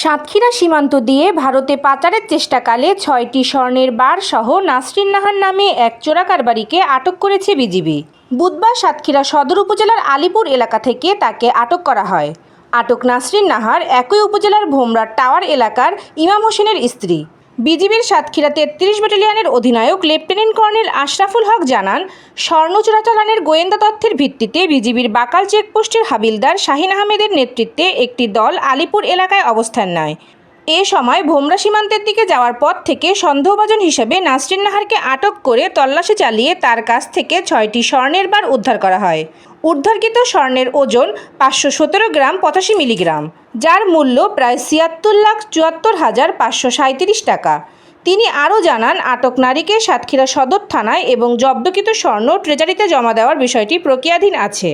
সাতক্ষীরা সীমান্ত দিয়ে ভারতে পাচারের চেষ্টাকালে ছয়টি স্বর্ণের বার সহ নাসরিন নাহার নামে এক চোরাকারবারিকে আটক করেছে বিজিবি। বুধবার সাতক্ষীরা সদর উপজেলার আলিপুর এলাকা থেকে তাকে আটক করা হয়। আটক নাসরিন নাহার একই উপজেলার ভোমরার টাওয়ার এলাকার ইমাম হোসেনের স্ত্রী। বিজিবির সাতক্ষীরা তেত্রিশ ব্যাটালিয়নের অধিনায়ক লেফটেন্যান্ট কর্নেল আশরাফুল হক জানান, স্বর্ণ চোরাচালানের গোয়েন্দা তথ্যের ভিত্তিতে বিজিবির বাকাল চেকপোস্টের হাবিলদার শাহিন আহমেদের নেতৃত্বে একটি দল আলিপুর এলাকায় অবস্থান নেয়। এ সময় ভোমরা সীমান্তের দিকে যাওয়ার পথ থেকে সন্দেহভাজন হিসেবে নাসরিন নাহারকে আটক করে তল্লাশি চালিয়ে তার কাছ থেকে ছয়টি স্বর্ণের বার উদ্ধার করা হয়। উদ্ধারকৃত স্বর্ণের ওজন পাঁচশো সতেরো গ্রাম পঁচাশি মিলিগ্রাম, যার মূল্য প্রায় ছিয়াত্তর লাখ চুয়াত্তর হাজার পাঁচশো সাঁত্রিশ টাকা। তিনি আরও জানান, আটক নারীকে সাতক্ষীরা সদর থানায় এবং জব্দকৃত স্বর্ণ ট্রেজারিতে জমা দেওয়ার বিষয়টি প্রক্রিয়াধীন আছে।